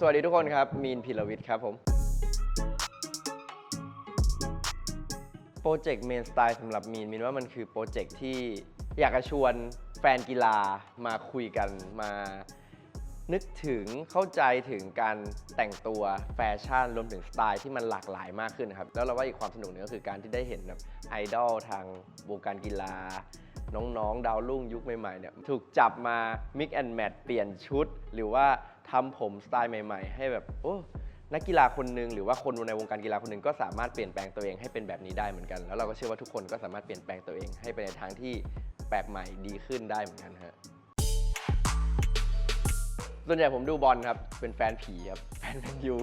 สวัสดีทุกคนครับ มีนพิรวิทย์ครับผม โปรเจกต์เมนสไตล์สำหรับมีน มีนว่ามันคือโปรเจกต์ที่อยากจะชวนแฟนกีฬามาคุยกันมานึกถึงเข้าใจถึงการแต่งตัวแฟชั่นรวมถึงสไตล์ที่มันหลากหลายมากขึ้นครับแล้วเราว่าอีกความสนุกหนึงก็คือการที่ได้เห็นแบบไอดอลทางวงการกีฬา น้องๆ ดาวรุ่งยุคใหม่ๆเนี่ยถูกจับมา mix and match เปลี่ยนชุด หรือว่า ทำผมสไตล์ใหม่ ๆ ให้แบบโอ้นักกีฬาคนหนึ่งหรือว่าคนในวงการกีฬาคนหนึ่งก็สามารถเปลี่ยนแปลงตัวเองให้เป็นแบบนี้ได้เหมือนกัน แล้วเราก็เชื่อว่าทุกคนก็สามารถเปลี่ยนแปลงตัวเองให้ไปในทางที่แปลกใหม่ดีขึ้นได้เหมือนกันฮะส่วนใหญ่ผมดูบอลครับ เป็นแฟนผีครับ แฟนแมนยู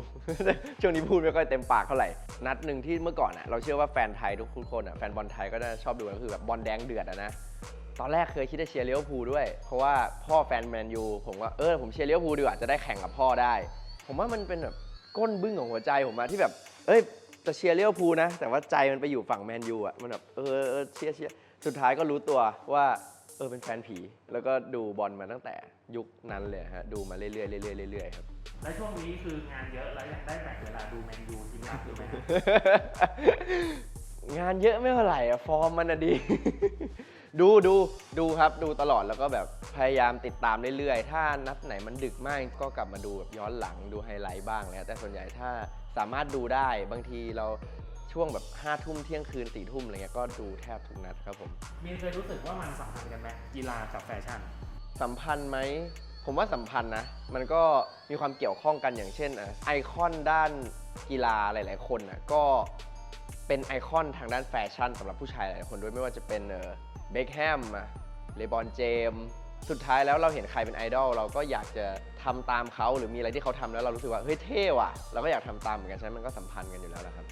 ช่วงนี้พูดไม่ค่อยเต็มปากเท่าไหร่ นัดหนึ่งที่เมื่อก่อนอะเราเชื่อว่าแฟนไทยทุกคนอะแฟนบอลไทยก็จะชอบดูก็คือแบบบอลแดงเดือดอะนะ ตอนแรกเคยคิดจะเชียร์เลี้ยวภูลด้วย เพราะว่าพ่อแฟนแมนยูผมว่าเออผมเชียร์เลี้ยวภูลดีกว่าจะได้แข่งกับพ่อได้ ผมว่ามันเป็นแบบก้นบึ้งของหัวใจผมอะที่แบบ เอ้ยจะเชียร์เลี้ยวภูลนะ แต่ว่าใจมันไปอยู่ฝั่งแมนยูอะมันแบบเออเออเชียร์เชียร์สุดท้ายก็รู้ตัวว่าเออเป็นแฟนผี แล้วก็ดูบอลมาตั้งแต่ยุคนั้นเลยฮะดูมาเรื่อยๆเรื่อยๆเรื่อยๆครับและช่วงนี้คืองานเยอะแล้วยังได้แบ่งเวลาดูแมนยูทีมหลักหรือไม่ครับงานเยอะไม่เท่าไหร่อะฟอร์มมันอะดี ดูดูดูครับดูตลอดแล้วก็แบบพยายามติดตามเรื่อยๆ ถ้านัดไหนมันดึกมากก็กลับมาดูแบบย้อนหลังดูไฮไลท์บ้างเลยครับแต่ส่วนใหญ่ถ้าสามารถดูได้บางทีเราช่วงแบบห้าทุ่มเที่ยงคืนสี่ทุ่มอะไรเงี้ยก็ดูแทบทุกนัดครับผม มีนเคยรู้สึกว่ามันสัมพันธ์กันไหมกีฬากับแฟชั่น สัมพันธ์ไหม ผมว่าสัมพันธ์นะ มันก็มีความเกี่ยวข้องกันอย่างเช่นอะไอคอนด้านกีฬาหลาย ๆ คนอะก็เป็นไอคอนทางด้านแฟชั่นสำหรับผู้ชายหลายๆคนด้วยไม่ว่าจะเป็น เบคแฮมเลบอนเจมสุดท้ายแล้วเราเห็นใครเป็นไอดอลเราก็อยากจะทำตามเขาหรือมีอะไรที่เขาทำแล้วเรารู้สึกว่าเฮ้ยเท่ว่ะเราก็อยากทำตามเหมือนกันฉะนั้นมันก็สัมพันธ์กันอยู่แล้วนะครับ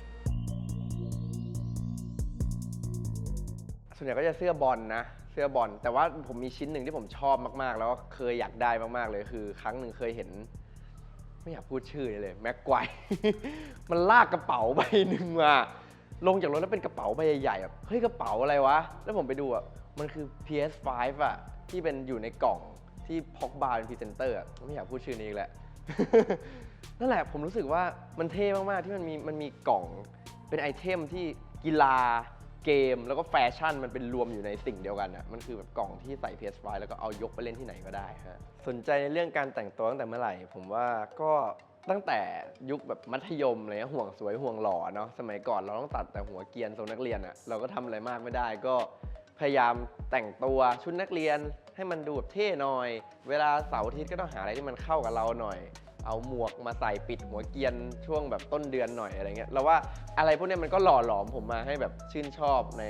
ส่วนใหญ่ก็จะเสื้อบอลนะ เสื้อบอลแต่ว่าผมมีชิ้นหนึ่งที่ผมชอบมากๆ แล้วก็เคยอยากได้มากๆเลยคือ ครั้งหนึ่งเคยเห็น ไม่อยากพูดชื่อเลยเลยแม็กไกวมันลากกระเป๋าใบหนึ่งมา ลงจากรถแล้วเป็นกระเป๋าใบใหญ่ๆแบบเฮ้ยกระเป๋าอะไรวะ แล้วผมไปดูอะมันคือ PS5 อะที่เป็นอยู่ในกล่องที่พ็อกบาร์เป็นพรีเซนเตอร์อะไม่อยากพูดชื่อนี้อีกแล้วนั่นแหละผมรู้สึกว่ามันเท่มากๆที่มันมีมันมีกล่องเป็นไอเทมที่กีฬาเกมแล้วก็แฟชั่นมันเป็นรวมอยู่ในสิ่งเดียวกันอะมันคือแบบกล่องที่ใส่ PS5 แล้วก็เอายกไปเล่นที่ไหนก็ได้ฮะสนใจในเรื่องการแต่งตัวตั้งแต่เมื่อไหร่ ผมว่าก็ ตั้งแต่ยุคแบบมัธยมอะไรเลยห่วงสวยห่วงหล่อเนาะสมัยก่อนเราต้องตัดแต่หัวเกรียนทรงนักเรียนอะเราก็ทำอะไรมากไม่ได้ก็พยายามแต่งตัวชุดนักเรียนให้มันดูแบบเท่หน่อย เวลาเสาร์อาทิตย์ก็ต้องหาอะไรที่มันเข้ากับเราหน่อย เอาหมวกมาใส่ปิดหัวเกรียนช่วงแบบต้นเดือนหน่อยอะไรเงี้ยเราว่าอะไรพวกเนี้ยมันก็หล่อหลอมผมมาให้แบบชื่นชอบใน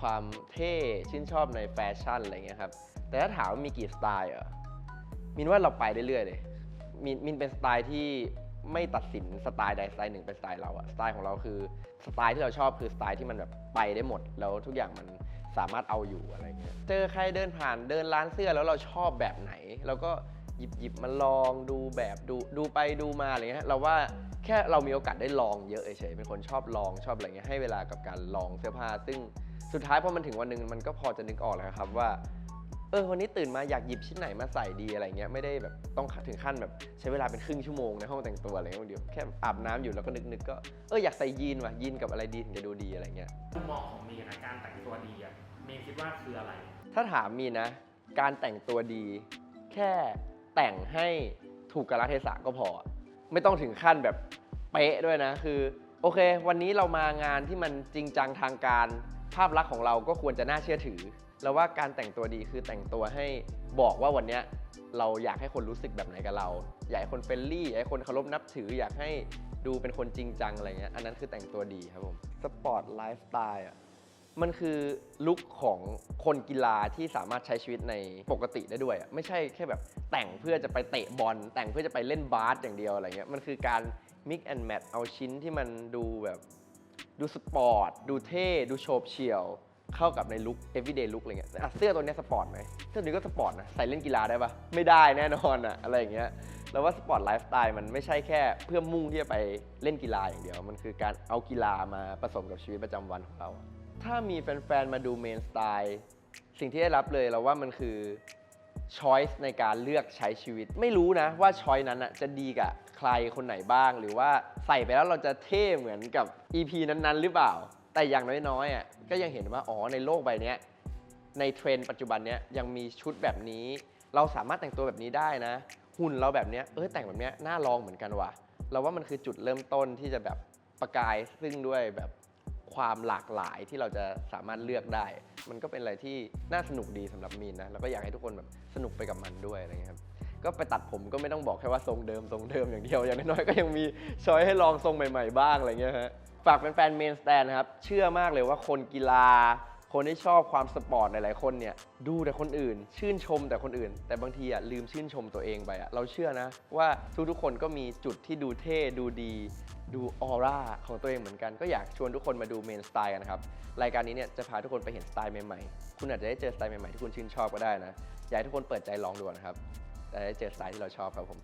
ความเท่ชื่นชอบในแฟชั่นอะไรเงี้ยครับแต่ถ้าถามว่ามีกี่สไตล์เหรอมินว่าเราไปเรื่อยๆเลย มินมินเป็นสไตล์ที่ไม่ตัดสินสไตล์ใดสไตล์หนึ่งเป็นสไตล์เราอะสไตล์ของเราคือสไตล์ที่เราชอบคือสไตล์ที่มันแบบไปได้หมด แล้วทุกอย่างมันสามารถเอาอยู่อะไรเงี้ยเจอใครเดินผ่านเดินร้านเสื้อแล้วเราชอบแบบไหนเราก็หยิบหยิบมาลองดูแบบดูดูไปดูมาอะไรเงี้ยเราว่าแค่เรามีโอกาสได้ลองเยอะเฉยๆเป็นคนชอบลองชอบอะไรเงี้ยให้เวลากับการลองเสื้อผ้าซึ่งสุดท้ายพอมันถึงวันหนึ่งมันก็พอจะนึกออกแล้วครับว่า เออวันนี้ตื่นมาอยากหยิบชิ้นไหนมาใส่ดีอะไรเงี้ยไม่ได้แบบต้องถึงขั้นแบบใช้เวลาเป็นครึ่งชั่วโมงในห้องแต่งตัวอะไรเงี้ยเดียวแค่อาบน้ำอยู่แล้วก็นึกๆก็เอออยากใส่ยีนว่ะยีนกับอะไรดีถึงจะดูดีอะไรเงี้ยมุมมองของมีนะการแต่งตัวดีอะมีนคิดว่าคืออะไร ถ้าถามมีนะ การแต่งตัวดี แค่แต่งให้ถูกกาลเทศะก็พอ ไม่ต้องถึงขั้นแบบเป๊ะด้วยนะคือโอเค วันนี้เรามางานที่มันจริงจังทางการภาพลักษณ์ของเราก็ควรจะน่าเชื่อถือ แล้วว่าการแต่งตัวดีคือแต่งตัวให้บอกว่าวันเนี้ยเราอยากให้คนรู้สึกแบบไหนกับเรา อยากให้คนเฟรนลี่อยากให้คนเคารพนับถือ อยากให้ดูเป็นคนจริงจังอะไรเงี้ย อันนั้นคือแต่งตัวดีครับผม สปอร์ตไลฟ์สไตล์อะ มันคือลุคของคนกีฬาที่สามารถใช้ชีวิตในปกติได้ด้วยอะไม่ใช่แค่แบบแต่งเพื่อจะไปเตะบอล แต่งเพื่อจะไปเล่นบาสอย่างเดียวอะไรเงี้ย มันคือการ mix and match เอาชิ้นที่มันดูแบบ ดูสปอร์ต ดูเท่ ดูโฉบเฉี่ยว เข้ากับในลุค everyday look อะไรเงี้ยอะเสื้อตัวนี้สปอร์ตไหมเสื้อตัวนี้ก็สปอร์ตนะ ใส่เล่นกีฬาได้ปะไม่ได้แน่นอนอะอะไรอย่างเงี้ยแล้วว่าสปอร์ตไลฟ์สไตล์มันไม่ใช่แค่เพื่อมุ่งที่จะไปเล่นกีฬาอย่างเดียว มันคือการเอากีฬามาผสมกับชีวิตประจำวันของเรา ถ้ามีแฟนๆ มาดูเมนสไตล์สิ่งที่ได้รับเลยเราว่ามันคือช้อยส์ในการเลือกใช้ชีวิต ไม่รู้นะว่าช้อยนั้นอะจะดีกับใครคนไหนบ้าง หรือว่าใส่ไปแล้วเราจะเท่เหมือนกับ EP นั้นๆ หรือเปล่า แต่อย่างน้อยๆอะก็ยังเห็นว่าอ๋อในโลกใบเนี้ยในเทรนด์ปัจจุบันเนี้ยยังมีชุดแบบนี้ เราสามารถแต่งตัวแบบนี้ได้นะ หุ่นเราแบบเนี้ยเออแต่งแบบเนี้ยน่าลองเหมือนกันว่ะ เราว่ามันคือจุดเริ่มต้นที่จะแบบประกายซึ่งด้วยแบบความหลากหลายที่เราจะสามารถเลือกได้ มันก็เป็นอะไรที่น่าสนุกดีสำหรับมีนนะแล้วก็อยากให้ทุกคนแบบสนุกไปกับมันด้วยอะไรเงี้ยครับก็ไปตัดผมก็ไม่ต้องบอกแค่ว่าทรงเดิมทรงเดิมอย่างเดียวอย่างน้อยๆก็ยังมีช้อยให้ลองทรงใหม่ ๆ บ้างอะไรเงี้ยฮะ ฝากแฟนๆเมนสแตนนะครับ เชื่อมากเลยว่าคนกีฬา คนที่ชอบความสปอร์ตหลายๆคนเนี่ย ดูแต่คนอื่น ชื่นชมแต่คนอื่น แต่บางทีอะลืมชื่นชมตัวเองไปอะเราเชื่อนะ ว่าทุกๆคนก็มีจุดที่ดูเท่ดูดี ดูออร่าของตัวเองเหมือนกัน ก็อยากชวนทุกคนมาดูเมนสไตล์กันนะครับ รายการนี้เนี่ยจะพาทุกคนไปเห็นสไตล์ใหม่ๆ คุณอาจจะได้เจอสไตล์ใหม่ๆที่คุณชื่นชอบก็ได้นะอยากให้ทุกคนเปิดใจลองดูนะครับแต่ได้เจอสไตล์ที่เราชอบครับผม